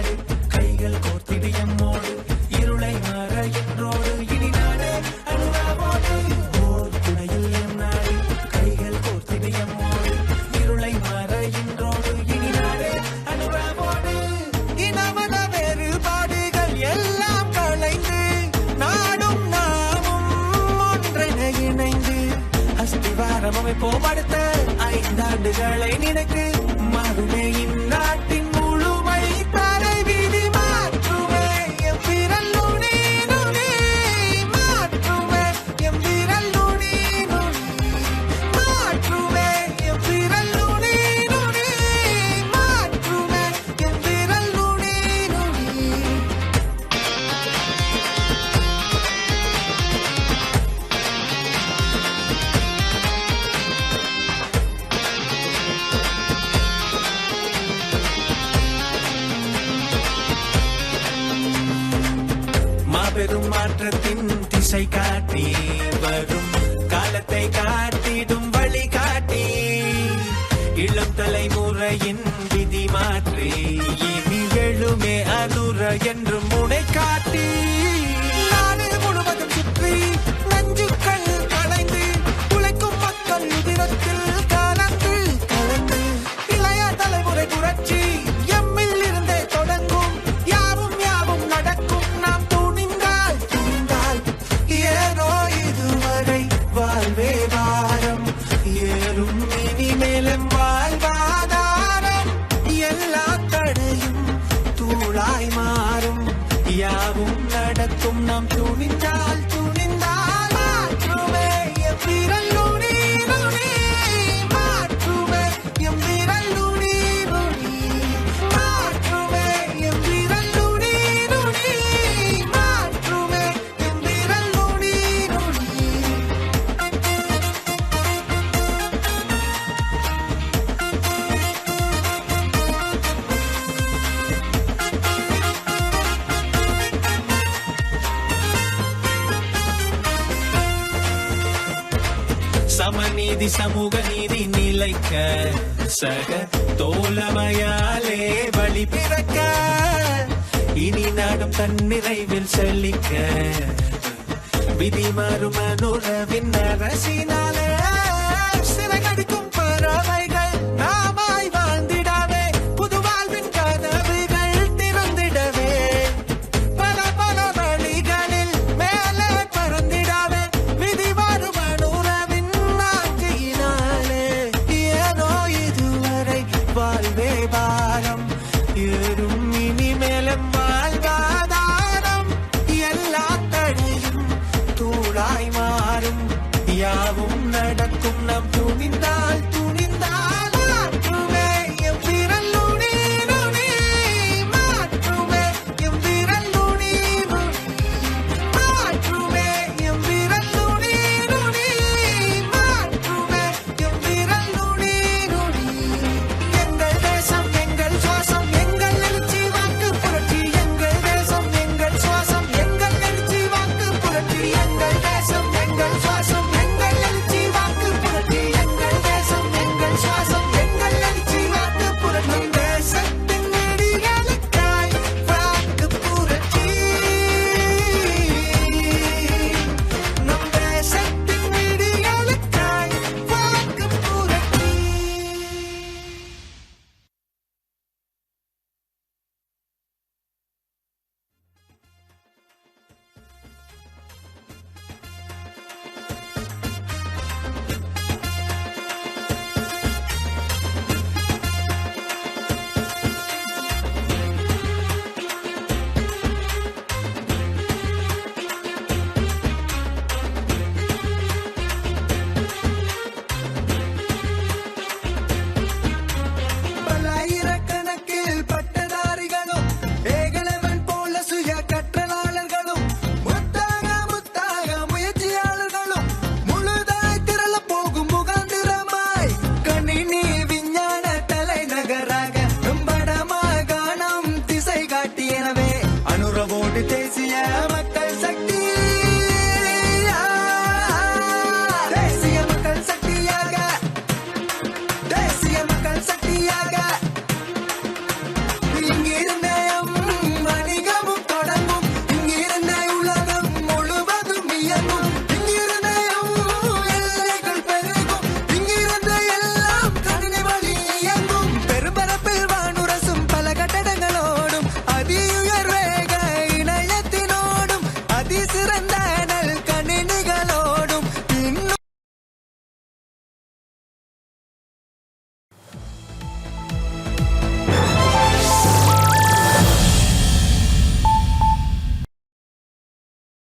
நாடு கைகள் கோர்த்திடு எம்மோடு இருளை மறையின்றோடு இனி நாடு அல்லாவோடு ஓர் துணையில் எம் நாடு கைகள் கோர்த்திடு எம்மோடு இருளை மறையின்றோடு ஐந்தாண்டுகளை நினைத்து மறுமையின் பெரும் மாற்றத்தின் திசை காட்டி வரும் காலத்தை காட்டிடும் வழி காட்டி இளம் தலைமுறையின் விதி மாற்றி இனி எழுமே அனுர என்றும் சமநீதி சமூக நீதி நிலைக்க சக தோழமையாலே வழி பிறக்க. இனி நாடும் தன்னிறைவில் செழிக்க. விதி மாறும் அனுரவின் அரசினாலே சிறகடிக்கும் பறவை யாவும் நடக்கும் நாம் துணிந்தால்